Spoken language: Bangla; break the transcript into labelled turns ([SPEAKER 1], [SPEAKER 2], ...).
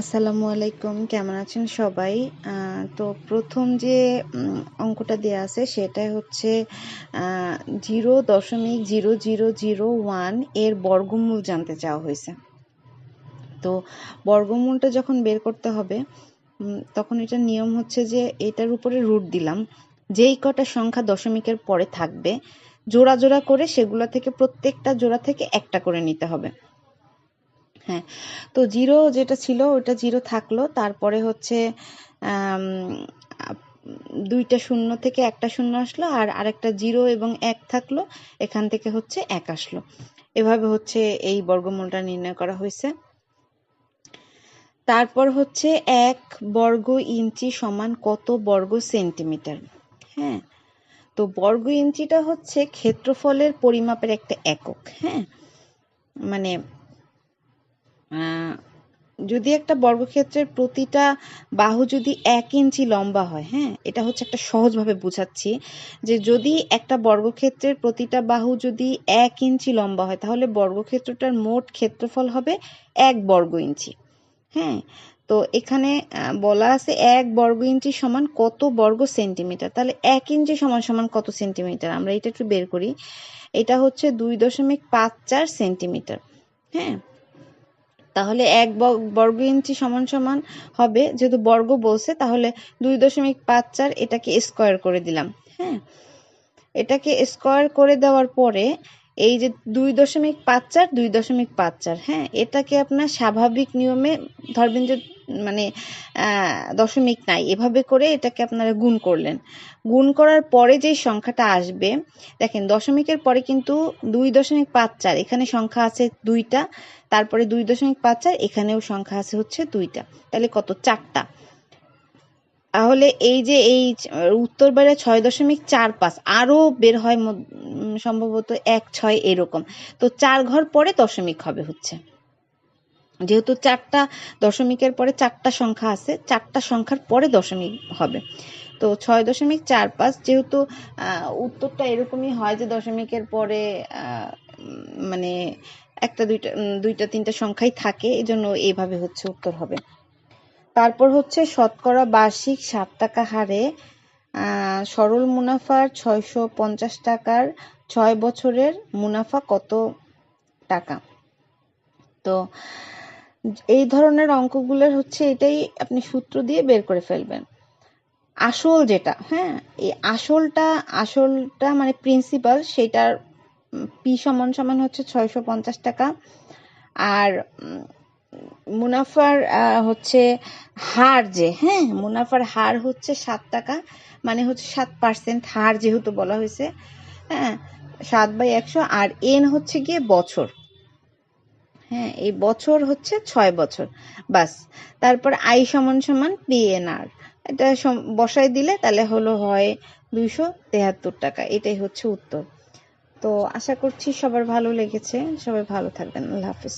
[SPEAKER 1] আসসালামু আলাইকুম, কেমন আছেন সবাই? তো প্রথম যে অঙ্কটা দেওয়া আছে সেটা হচ্ছে জিরো দশমিক জিরো জিরো জিরো ওয়ানের বর্গমূল জানতে চাওয়া হয়েছে। তো বর্গমূলটা যখন বের করতে হবে তখন এটার নিয়ম হচ্ছে যে, এটার উপরে রুট দিলাম। যেই কটা সংখ্যা দশমিকের পরে থাকবে, জোড়া জোড়া করে সেগুলো থেকে প্রত্যেকটা জোড়া থেকে একটা করে নিতে হবে। হ্যাঁ। তো জিরো যেটা ছিল ওটা জিরো থাকল। তারপরে হচ্ছে দুইটা শূন্য থেকে একটা শূন্য আসলো, আর আরেকটা জিরো এবং এক থাকল, এখান থেকে হচ্ছে এক আসলো। এভাবে হচ্ছে এই বর্গমূলটা নির্ণয় করা হয়েছে। তারপর হচ্ছে এক বর্গ ইঞ্চি সমান কত বর্গ সেন্টিমিটার? হ্যাঁ। তো বর্গ ইঞ্চিটা হচ্ছে ক্ষেত্রফলের পরিমাপের একটা একক হ্যাঁ। মানে যদি একটা বর্গক্ষেত্রের প্রতিটা বাহু যদি এক ইঞ্চি লম্বা হয় হ্যাঁ এটা হচ্ছে একটা সহজভাবে বুঝাচ্ছি যে যদি একটা বর্গক্ষেত্রের প্রতিটা বাহু যদি এক ইঞ্চি লম্বা হয়, তাহলে বর্গক্ষেত্রটার মোট ক্ষেত্রফল হবে এক বর্গ ইঞ্চি। হ্যাঁ তো এখানে বলা আছে এক বর্গ ইঞ্চি সমান কত বর্গ সেন্টিমিটার? তাহলে এক ইঞ্চি সমান সমান কত সেন্টিমিটার? আমরা এটা একটু বের করি। এটা হচ্ছে দুই দশমিক পাঁচ চার সেন্টিমিটার। হ্যাঁ তাহলে এক বর্গ ইঞ্চি সমান সমান হবে। যেহেতু বর্গ বলছে, তাহলে দুই দশমিক পাঁচ চার এটাকে স্কোয়ার করে দিলাম হ্যাঁ? এটাকে স্কোয়ার করে দেওয়ার পরে এই যে দুই দশমিক পাঁচ চার, দুই দশমিক পাঁচ চার হ্যাঁ? এটাকে আপনার স্বাভাবিক নিয়মে, ধরবেন যে মানে দশমিক নাই। এভাবে করে এটাকে আপনারা গুণ করলেন। গুণ করার পরে যে সংখ্যাটা আসবে, দেখেন দশমিকের পরে কিন্তু দুই দশমিক পাঁচ চার, এখানে সংখ্যা আছে দুইটা, তারপরে দুই দশমিক পাঁচ চার, এখানেও সংখ্যা আছে হচ্ছে দুইটা। তাহলে কত? চারটা। তাহলে এই যে এই উত্তর বাইরে ছয় দশমিক চার পাঁচ, আরও বের হয় সম্ভবত এক, ছয় এরকম। তো চার ঘর পরে দশমিক হবে হচ্ছে। যেহেতু চারটা দশমিকের পরে চারটা সংখ্যা আছে, চারটা সংখ্যার পরে দশমিক হবে। তো ছয় দশমিক চার পাঁচ যেহেতু উত্তরটা এরকমই হয় যে দশমিকের পরে মানে একটা, দুইটা দুইটা, তিনটা সংখ্যাই থাকে এই জন্য এইভাবে হচ্ছে উত্তর হবে। তারপর হচ্ছে শতকরা বার্ষিক সাত টাকা হারে সরল মুনাফার ছয়শো পঞ্চাশ টাকার ছয় বছরের মুনাফা কত টাকা? তো এই ধরনের অঙ্কগুলোর হচ্ছে এটাই আপনি সূত্র দিয়ে বের করে ফেলবেন। আসল যেটা হ্যাঁ এই আসলটা আসলটা মানে প্রিন্সিপাল সেটার পি সমান সমান হচ্ছে ছয়শো পঞ্চাশ টাকা। আর মুনাফার হচ্ছে হার যে হ্যাঁ মুনাফার হার হচ্ছে সাত টাকা মানে হচ্ছে সাত পার্সেন্ট হার যেহেতু বলা হয়েছে হ্যাঁ সাত বাই একশো, আর এন হচ্ছে গিয়ে বছর। হ্যাঁ এই বছর হচ্ছে ছয় বছর। বাস, তারপর আই সমান সমান পিএনআর এটা বসাই দিলে তাহলে হলো হয় দুইশো তেহাত্তর টাকা। এটাই হচ্ছে উত্তর। তো আশা করছি সবার ভালো লেগেছে। সবাই ভালো থাকবেন। আল্লাহ হাফিজ।